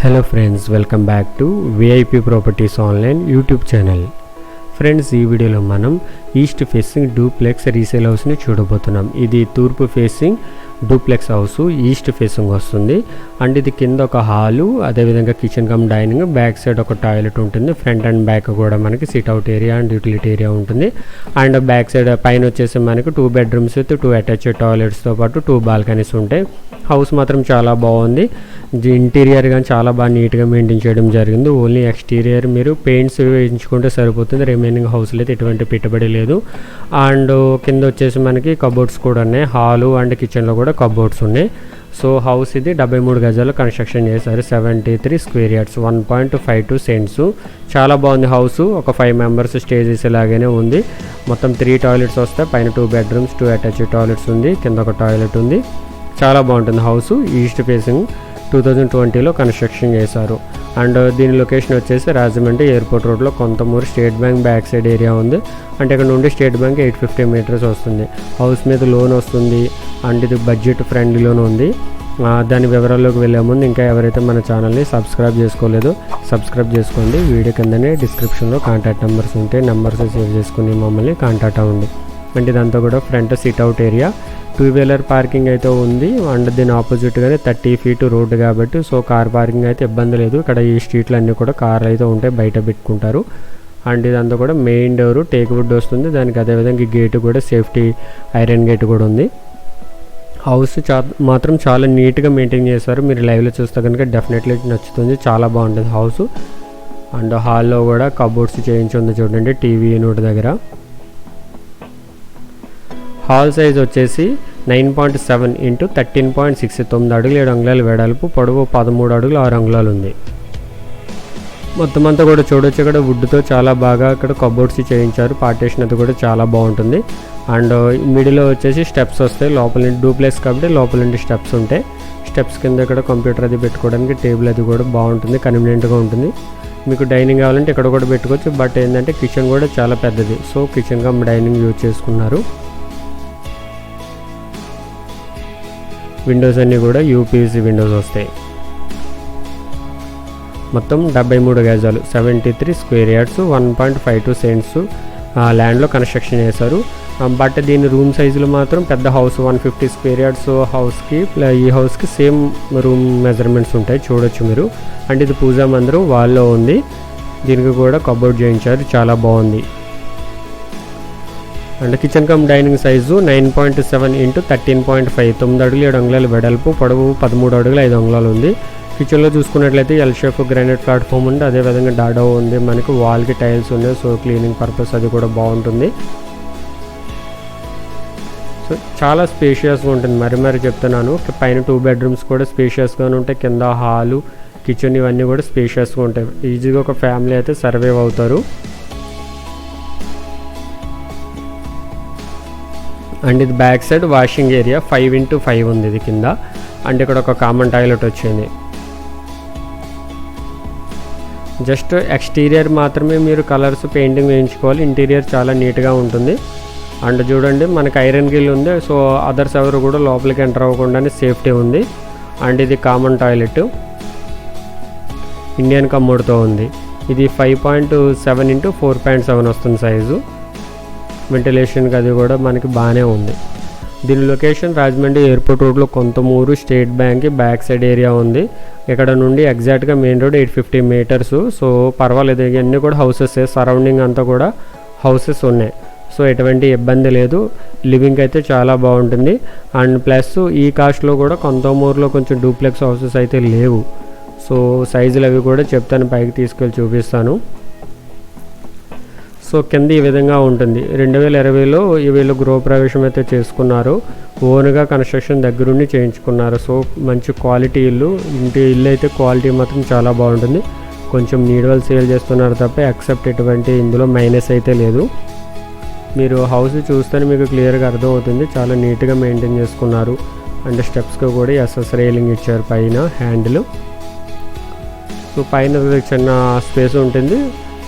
Hello friends welcome back to VIP properties online YouTube channel friends ఈ వీడియోలో మనం east facing duplex resale హౌస్ని చూడబోతున్నాం. ఇది తూర్పు facing duplex house east facing వస్తుంది. అండ్ ఇది కింద ఒక హాలు అదేవిధంగా kitchen cum dining back side ఒక టాయిలెట్ ఉంటుంది. ఫ్రంట్ అండ్ బ్యాక్ కూడా మనకి sit out area and utility area ఉంటుంది. అండ్ బ్యాక్ సైడ్ పైన వచ్చేసి మనకి two bedrooms with two attached టాయిలెట్స్తో పాటు టూ బాల్కనీస్ ఉంటాయి. హౌస్ మాత్రం చాలా బాగుంది. ఇంటీరియర్ కానీ చాలా బాగా నీట్గా మెయింటైన్ చేయడం జరిగింది. ఓన్లీ ఎక్స్టీరియర్ మీరు పెయింట్స్ వేయించుకుంటే సరిపోతుంది. రిమైనింగ్ హౌస్లో అయితే ఎటువంటి పెట్టుబడి లేదు. అండ్ కింద వచ్చేసి మనకి కబోర్డ్స్ కూడా ఉన్నాయి. హాలు అండ్ కిచెన్లో కూడా కబోర్డ్స్ ఉన్నాయి. సో హౌస్ ఇది డెబ్బై మూడు గజాలు కన్స్ట్రక్షన్ చేశారు. Seventy three square yards one point five two cents చాలా బాగుంది హౌస్ ఒక ఫైవ్ మెంబర్స్ స్టే చేసేలాగానే ఉంది. మొత్తం త్రీ టాయిలెట్స్ వస్తాయి. పైన two bedrooms two attached toilets ఉంది. కింద ఒక టాయిలెట్ ఉంది. చాలా బాగుంటుంది house east facing two thousand ట్వంటీలో కన్స్ట్రక్షన్ చేశారు. అండ్ దీని లొకేషన్ వచ్చేసి రాజమండ్రి ఎయిర్పోర్ట్ రోడ్లో Kontamuru State Bank back side area ఉంది. అంటే ఇక్కడ నుండి State Bank eight fifty metres వస్తుంది. హౌస్ మీద లోన్ వస్తుంది. అండ్ ఇది బడ్జెట్ ఫ్రెండ్లీ లోన్ ఉంది. దాని వివరాల్లోకి వెళ్ళే ముందు ఇంకా ఎవరైతే మన ఛానల్ని సబ్స్క్రైబ్ చేసుకోలేదో సబ్స్క్రైబ్ చేసుకోండి. వీడియో కిందనే డిస్క్రిప్షన్లో కాంటాక్ట్ నెంబర్స్ ఉంటే నెంబర్స్ సేవ్ చేసుకుని మమ్మల్ని కాంటాక్ట్ అవ్వండి. అండ్ ఇదంతా కూడా front sit out area. Two wheeler parking అయితే ఉంది. అండ్ దీని ఆపోజిట్గానే థర్టీ ఫీట్ రోడ్డు కాబట్టి సో కార్ పార్కింగ్ అయితే ఇబ్బంది లేదు. ఇక్కడ ఈ స్ట్రీట్లు అన్నీ కూడా కార్లు అయితే ఉంటాయి బయట పెట్టుకుంటారు. అండ్ ఇదంతా కూడా మెయిన్ డోరు టేక్ వుడ్ వస్తుంది. దానికి అదేవిధంగా గేటు కూడా సేఫ్టీ ఐరన్ గేట్ కూడా ఉంది. హౌస్ చా మాత్రం చాలా నీట్గా మెయింటైన్ చేస్తారు మీరు లైవ్లో చూస్తే కనుక డెఫినెట్లీ నచ్చుతుంది. చాలా బాగుంటుంది హౌస్. అండ్ హాల్లో కూడా కబోర్డ్స్ చేయించి ఉంది చూడండి టీవీ నోటి దగ్గర. హాల్ సైజ్ వచ్చేసి nine point seven into thirteen point six తొమ్మిది అడుగులు ఏడు అంగుళాలు వెడల్పు పొడవు పదమూడు అడుగులు ఆరు అంగుళాలు ఉంది. మొత్తం అంతా కూడా చూడొచ్చు ఇక్కడ వుడ్తో చాలా బాగా ఇక్కడ కబోర్డ్స్ చేయించారు పార్టీషన్ అది కూడా చాలా బాగుంటుంది. అండ్ మిడిల్లో వచ్చేసి స్టెప్స్ వస్తాయి లోపల నుండి డూప్లెక్స్ కాబట్టి లోపల నుండి స్టెప్స్ ఉంటాయి. స్టెప్స్ కింద ఇక్కడ కంప్యూటర్ అది పెట్టుకోవడానికి టేబుల్ అది కూడా బాగుంటుంది కన్వీనియంట్గా ఉంటుంది. మీకు డైనింగ్ కావాలంటే ఇక్కడ కూడా పెట్టుకోవచ్చు బట్ ఏంటంటే కిచెన్ కూడా చాలా పెద్దది. సో కిచెన్గా డైనింగ్ యూజ్ చేసుకున్నారు. విండోస్ అన్నీ కూడా యూపీసీ విండోస్ వస్తాయి. మొత్తం డెబ్బై మూడు గజాలు seventy three square yards one point five two cents ల్యాండ్లో కన్స్ట్రక్షన్ చేశారు. బట్ దీని రూమ్ సైజులు మాత్రం పెద్ద house one fifty square yards హౌస్కి ఈ హౌస్కి సేమ్ రూమ్ మెజర్మెంట్స్ ఉంటాయి చూడొచ్చు మీరు. అండ్ ఇది పూజా మందిరం వాళ్ళలో ఉంది. దీనికి కూడా కబోర్డ్ చేయించారు చాలా బాగుంది. And kitchen cum dining size nine point seven into thirteen point five. తొమ్మిది అడుగులు ఏడు అంగుళాలు వెడల్పు పొడవు పదమూడు అడుగులు ఐదు అంగుళాలు ఉంది. కిచెన్లో చూసుకున్నట్లయితే ఎల్ షేప్ గ్రానైట్ ప్లాట్ఫామ్ ఉంది. అదేవిధంగా డాడో ఉంది. మనకి వాల్కి టైల్స్ ఉన్నాయి. సో క్లీనింగ్ పర్పస్ అది కూడా బాగుంటుంది. సో చాలా స్పేషియస్గా ఉంటుంది. మరి మరి చెప్తున్నాను. పైన టూ బెడ్రూమ్స్ కూడా స్పేషియస్గానే ఉంటాయి. కింద హాలు కిచెన్ ఇవన్నీ కూడా స్పేషియస్గా ఉంటాయి. ఈజీగా ఒక ఫ్యామిలీ అయితే సర్వైవ్ అవుతారు. అండ్ ఇది back side washing area five into five ఉంది ఇది కింద. అండ్ ఇక్కడ ఒక కామన్ టాయిలెట్ వచ్చింది. జస్ట్ ఎక్స్టీరియర్ మాత్రమే మీరు కలర్స్ పెయింటింగ్ వేయించుకోవాలి. ఇంటీరియర్ చాలా నీట్గా ఉంటుంది. అండ్ చూడండి మనకి ఐరన్ గిల్ ఉంది. సో అదర్స్ ఎవరు కూడా లోపలికి ఎంటర్ అవ్వకుండానే సేఫ్టీ ఉంది. అండ్ ఇది కామన్ టాయిలెట్ ఇండియన్ కమ్మోడ్తో ఉంది. ఇది five point seven into four point seven వస్తుంది సైజు వెంటిలేషన్కి అది కూడా మనకి బాగానే ఉంది. దీని లొకేషన్ రాజమండ్రి ఎయిర్పోర్ట్ రోడ్లో Kontamuru state bank back side area ఉంది. ఇక్కడ నుండి ఎగ్జాక్ట్గా main road eight fifty metres. So పర్వాలేదు ఇవన్నీ కూడా హౌసెస్. సరౌండింగ్ అంతా కూడా హౌసెస్ ఉన్నాయి. సో ఎటువంటి ఇబ్బంది లేదు. లివింగ్ అయితే చాలా బాగుంటుంది. అండ్ ప్లస్ ఈ కాస్ట్లో కూడా కొంతమూరులో కొంచెం డూప్లెక్స్ హౌసెస్ అయితే లేవు. సో సైజులు అవి కూడా చెప్తాను పైకి తీసుకెళ్ళి చూపిస్తాను. సో కింద ఈ విధంగా ఉంటుంది. రెండు వేల ఇరవైలో ఈ వీళ్ళు గృహప్రవేశం అయితే చేసుకున్నారు. ఓన్గా కన్స్ట్రక్షన్ దగ్గరుండి చేయించుకున్నారు. సో మంచి క్వాలిటీ ఇల్లు ఇంటి ఇల్లు అయితే క్వాలిటీ మాత్రం చాలా బాగుంటుంది. కొంచెం నీడవల్ సేల్ చేస్తున్నారు తప్ప ఎక్సెప్ట్ ఎటువంటి ఇందులో మైనస్ అయితే లేదు. మీరు హౌస్ చూస్తేనే మీకు క్లియర్గా అర్థమవుతుంది. చాలా నీట్గా మెయింటైన్ చేసుకున్నారు. అండ్ స్టెప్స్కి కూడా ఎస్ఎస్ రైలింగ్ ఇచ్చారు పైన హ్యాండిల్. సో పైన చిన్న స్పేస్ ఉంటుంది.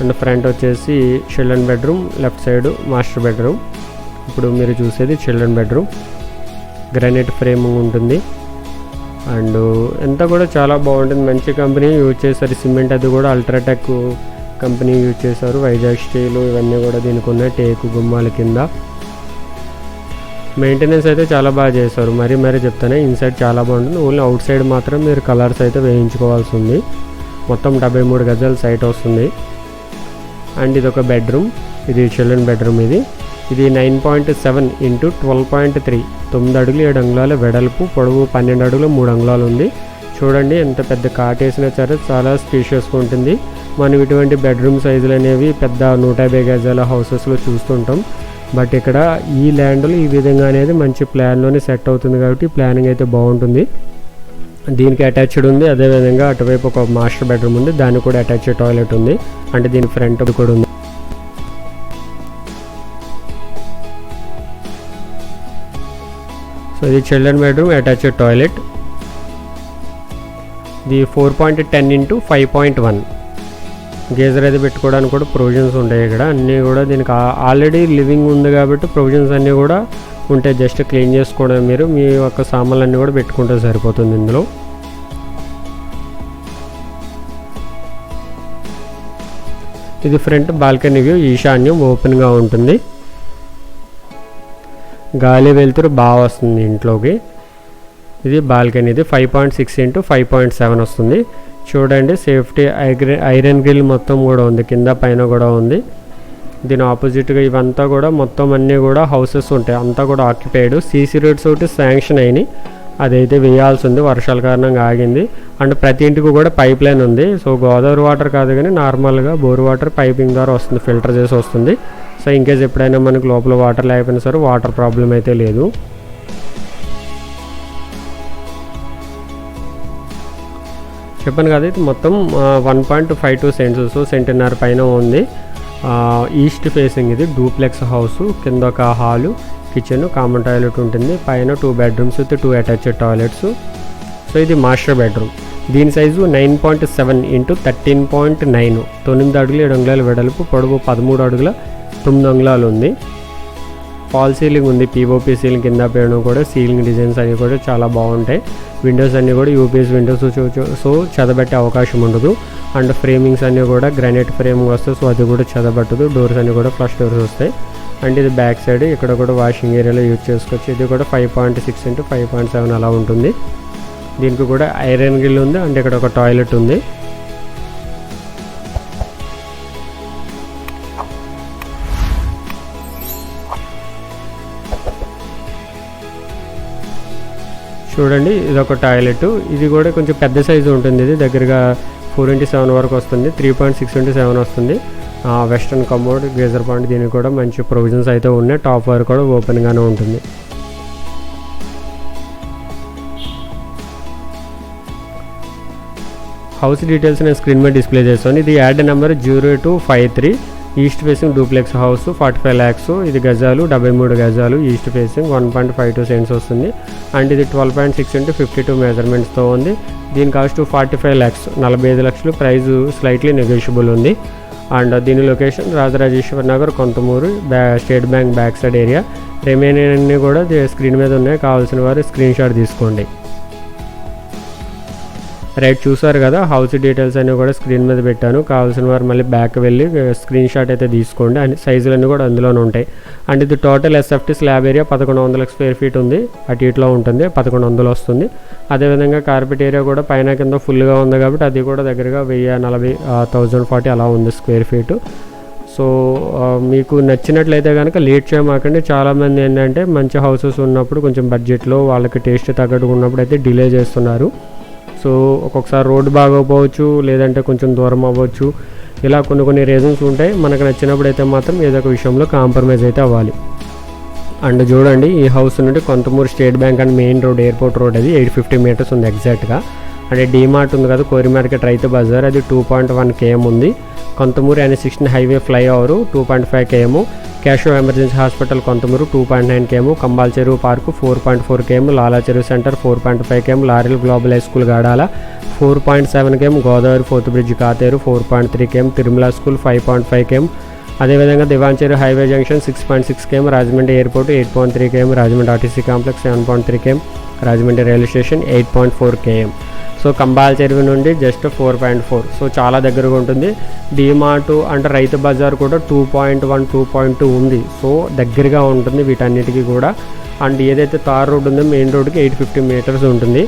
అండ్ ఫ్రంట్ వచ్చేసి children bedroom left side master bedroom. ఇప్పుడు మీరు చూసేది చిల్డ్రన్ బెడ్రూమ్. గ్రానైట్ ఫ్రేమ్ ఉంటుంది. అండ్ ఎంత కూడా చాలా బాగుంటుంది. మంచి కంపెనీ యూజ్ చేశారు. సిమెంట్ అది కూడా అల్ట్రాటెక్ కంపెనీ యూజ్ చేశారు. వైజాగ్ స్టీలు ఇవన్నీ కూడా దీనికి ఉన్నాయి. టేకు గుమ్మాల కింద. మెయింటెనెన్స్ అయితే చాలా బాగా చేశారు. మరీ మరీ చెప్తానే ఇన్సైడ్ చాలా బాగుంటుంది. ఓన్లీ అవుట్ సైడ్ మాత్రం మీరు కలర్స్ అయితే వేయించుకోవాల్సి ఉంది. మొత్తం డెబ్బై మూడు గజాల సైట్ వస్తుంది. అండ్ ఇది ఒక బెడ్రూమ్. ఇది చిల్డ్రన్ బెడ్రూమ్ ఇది. ఇది nine point seven into twelve point three. తొమ్మిది అడుగులు ఏడు అంగుళాల వెడల్పు పొడవు పన్నెండు అడుగులు మూడు అంగుళాలు ఉంది. చూడండి ఎంత పెద్ద కాట్ వేసినా సరే చాలా స్పీషియస్గా ఉంటుంది. మనం ఇటువంటి బెడ్రూమ్ సైజులు అనేవి పెద్ద నూట యాభై గజాల హౌసెస్లో చూస్తుంటాం. బట్ ఇక్కడ ఈ ల్యాండ్లో ఈ విధంగా అనేది మంచి ప్లాన్లోనే సెట్ అవుతుంది కాబట్టి ప్లానింగ్ అయితే బాగుంటుంది. దీనికి అటాచ్డ్ ఉంది. అదేవిధంగా అటువైపు ఒక మాస్టర్ బెడ్రూమ్ ఉంది. దానికి కూడా అటాచ్డ్ టాయిలెట్ ఉంది. అంటే దీని ఫ్రంట్ కూడా ఉంది. సో ఇది చిల్డ్రన్ బెడ్రూమ్ అటాచ్డ్ టాయిలెట్. ఇది four point ten into five point one. Geyser అయితే పెట్టుకోవడానికి కూడా ప్రొవిజన్స్ ఉంటాయి ఇక్కడ. అన్నీ కూడా దీనికి ఆల్రెడీ లివింగ్ ఉంది కాబట్టి ప్రొవిజన్స్ అన్నీ కూడా ఉంటే జస్ట్ క్లీన్ చేసుకోవడం మీరు మీ యొక్క సామాన్లన్నీ కూడా పెట్టుకుంటే సరిపోతుంది ఇందులో. ఇది ఫ్రంట్ బాల్కనీ వ్యూ ఈశాన్యం ఓపెన్గా ఉంటుంది. గాలి వెలుతురు బాగా వస్తుంది ఇంట్లోకి. ఇది బాల్కనీ ఇది five point six into five point seven వస్తుంది. చూడండి సేఫ్టీ ఐరన్ గ్రిల్ మొత్తం కూడా ఉంది కింద పైన కూడా ఉంది. దీని ఆపోజిట్గా ఇవంతా కూడా మొత్తం అన్నీ కూడా హౌసెస్ ఉంటాయి. అంతా కూడా ఆక్యుపైడ్. సీసీ రోడ్స్ ఒకటి శాంక్షన్ అయినాయి. అదైతే వేయాల్సి ఉంది వర్షాల కారణంగా ఆగింది. అండ్ ప్రతి ఇంటికి కూడా పైప్ లైన్ ఉంది. సో గోదావరి వాటర్ కాదు కానీ నార్మల్గా బోర్ వాటర్ పైపింగ్ ద్వారా వస్తుంది. ఫిల్టర్ చేసి వస్తుంది. సో ఇంకేస్ ఎప్పుడైనా మనకు లోపల వాటర్ లేకపోయినా సరే వాటర్ ప్రాబ్లం అయితే లేదు. చెప్పాను కదా ఇది మొత్తం one point five two cents. సెంటున్నర పైన ఉంది. ఈస్ట్ ఫేసింగ్ ఇది డూప్లెక్స్ హౌస్ కింద ఒక హాలు కిచెన్ కామన్ టాయిలెట్ ఉంటుంది. పైన two bedrooms with two attached toilets so ఇది మాస్టర్ బెడ్రూమ్ దీని size nine point seven into thirteen point nine తొమ్మిది అడుగులు ఏడు అంగుళాల వెడల్పు పొడవు పదమూడు అడుగుల తొమ్మిది అంగుళాలు ఉంది. ఫాల్ సీలింగ్ ఉంది పీఓపీ సీలింగ్ కింద పేయడం కూడా సీలింగ్ డిజైన్స్ అన్నీ కూడా చాలా బాగుంటాయి. విండోస్ అన్నీ కూడా యూపీఎస్ విండోస్ సో చదబెట్టే అవకాశం ఉండదు. అండ్ ఫ్రేమింగ్స్ అన్నీ కూడా గ్రానైట్ ఫ్రేమ్ వస్తాయి సో అది కూడా చదబట్టదు. డోర్స్ అన్నీ కూడా ఫ్లష్ డోర్స్ వస్తాయి. అండ్ ఇది బ్యాక్ సైడ్ ఇక్కడ కూడా వాషింగ్ ఏరియాలో యూజ్ చేసుకోవచ్చు. ఇది కూడా five point six into five point seven అలా ఉంటుంది. దీనికి కూడా ఐరన్ గిల్ ఉంది అండ్ ఇక్కడ ఒక టాయిలెట్ ఉంది. చూడండి ఇది ఒక టాయిలెట్. ఇది కూడా కొంచెం పెద్ద సైజు ఉంటుంది. ఇది దగ్గరగా ఫోర్ ఇంటూ సెవెన్ వరకు వస్తుంది. Three point six into seven వస్తుంది. వెస్ట్రన్ కమోడ్ గేజర్ పాయింట్ దీనికి కూడా మంచి ప్రొవిజన్స్ అయితే ఉన్నాయి. టాప్ వరకు కూడా ఓపెన్గానే ఉంటుంది. హౌస్ డీటెయిల్స్ నేను స్క్రీన్ మీద డిస్ప్లే చేస్తాను. ఇది ad number zero two five three. East facing duplex house forty five lakhs. ఇది గజాలు డెబ్బై మూడు గజాలు east facing one point five two cents వస్తుంది. అండ్ ఇది twelve point six into fifty two మెజర్మెంట్స్తో ఉంది. దీని కాస్ట్ ఫార్టీ ఫైవ్ ల్యాక్స్ నలభై ఐదు లక్షలు. ప్రైస్ స్లైట్లీ నెగోషియబుల్ ఉంది. అండ్ దీని లొకేషన్ రాజరాజేశ్వర నగర్ కొంతమూరు బ్యా state bank back side area. Remaining అన్నీ కూడా స్క్రీన్ మీద ఉన్నాయి. కావాల్సిన వారు స్క్రీన్ షాట్ తీసుకోండి. రైట్ చూసారు కదా హౌస్ డీటెయిల్స్ అన్నీ కూడా స్క్రీన్ మీద పెట్టాను. కావాల్సిన వారు మళ్ళీ బ్యాక్ వెళ్ళి స్క్రీన్ షాట్ అయితే తీసుకోండి. అన్ని సైజులన్నీ కూడా అందులోనే ఉంటాయి. అండ్ ఇది టోటల్ ఎస్ఎఫ్టీ స్లాబ్ ఏరియా పదకొండు వందల స్క్వేర్ ఫీట్ ఉంది. అటు ఇట్లో ఉంటుంది. పదకొండు వందలు వస్తుంది. అదేవిధంగా కార్పెట్ ఏరియా కూడా పైన కింద ఫుల్గా ఉంది కాబట్టి అది కూడా దగ్గరగా వెయ్యి నలభై థౌజండ్ ఫార్టీ అలా ఉంది స్క్వేర్ ఫీట్ సో మీకు నచ్చినట్లయితే కనుక లేట్ చేయమాకండి. చాలామంది ఏంటంటే మంచి హౌసెస్ ఉన్నప్పుడు కొంచెం బడ్జెట్లో వాళ్ళకి టేస్ట్ తగ్గట్టుకున్నప్పుడు అయితే డిలే చేస్తున్నారు. సో ఒక్కొక్కసారి రోడ్డు బాగోపోవచ్చు లేదంటే కొంచెం దూరం అవ్వచ్చు. ఇలా కొన్ని కొన్ని రీజన్స్ ఉంటాయి. మనకు నచ్చినప్పుడు అయితే మాత్రం ఏదో ఒక విషయంలో కాంప్రమైజ్ అయితే అవ్వాలి. అండ్ చూడండి ఈ హౌస్ నుండి Kontamuru state bank and main road airport road అది ఎయిట్ ఫిఫ్టీ మీటర్స్ ఉంది ఎగ్జాక్ట్గా అంటే డీమార్ట్ ఉంది కదా కోరి మార్కెట్ రైతు బజార్ అది టూ పాయింట్ వన్ కేఎం ఉంది. Kontamuru N sixteen highway flyover two point five KM క్యాషో emergency hospital Kontamuru two point nine KM Kambal Cheruvu park four point four KM Lala Cheruvu centre four point five KM Laurel global high school Gadala four point seven KM Godavari fourth bridge Katheru four point three KM Tirumala school five point five KM అదేవిధంగా Diwancheru highway junction six point six KM Rajahmundry airport eight point three KM Rajahmundry RTC complex seven point three KM Rajahmundry railway station eight point four KM so Kambala Cheruvu నుండి just four point four so చాలా దగ్గరగా ఉంటుంది. DMart అంటే రైతు బజార్ కూడా two point one two point two ఉంది. So దగ్గరగా ఉంటుంది వీటన్నిటికీ కూడా. అండ్ ఏదైతే తార్ రోడ్ ఉందో మెయిన్ రోడ్కి ఎయిట్ ఫిఫ్టీ మీటర్స్ ఉంటుంది.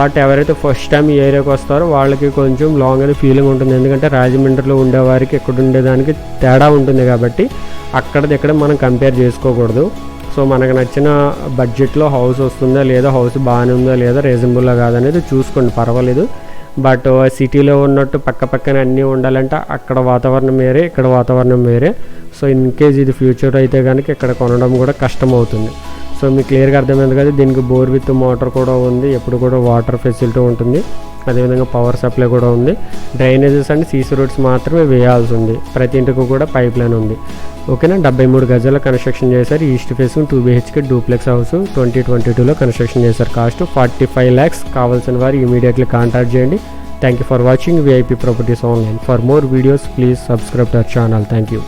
బట్ ఎవరైతే ఫస్ట్ టైం ఈ ఏరియాకి వస్తారో వాళ్ళకి కొంచెం లాంగ్ అనే ఫీలింగ్ ఉంటుంది. ఎందుకంటే రాజమండ్రిలో ఉండేవారికి ఇక్కడ ఉండేదానికి తేడా ఉంటుంది కాబట్టి అక్కడది ఇక్కడ మనం కంపేర్ చేసుకోకూడదు. సో మనకు నచ్చిన బడ్జెట్లో హౌస్ వస్తుందా లేదా హౌస్ బాగానే ఉందా లేదా రీజనబుల్గా కాదనేది చూసుకోండి పర్వాలేదు. బట్ సిటీలో ఉన్నట్టు పక్క పక్కన అన్నీ ఉండాలంటే అక్కడ వాతావరణం వేరే ఇక్కడ వాతావరణం వేరే. సో ఇన్ కేజ్ ఇది ఫ్యూచర్ అయితే కనుక ఇక్కడ కొనడం కూడా కష్టం అవుతుంది సో మీకు క్లియర్గా అర్థమైంది కదా దీనికి బోర్ విత్ మోటార్ కూడా ఉంది ఎప్పుడు కూడా వాటర్ ఫెసిలిటీ ఉంటుంది. అదేవిధంగా పవర్ సప్లై కూడా ఉంది. డ్రైనేజెస్ అండ్ సీసీ రోడ్స్ మాత్రమే వేయాల్సి ఉంది. ప్రతి ఇంటికి కూడా పైప్ లైన్ ఉంది. ఓకేనా? డెబ్బై మూడు గజాల కన్స్ట్రక్షన్ చేశారు. East face two BHK duplex house twenty twenty టూలో కన్స్ట్రక్షన్ చేశారు. కాస్ట్ ఫార్టీ ఫైవ్ ల్యాక్స్ కావాల్సిన వారు ఇమీడియట్లీ కాంటాక్ట్ చేయండి. Thank you for watching VIP properties online for more videos please subscribe to our channel thank you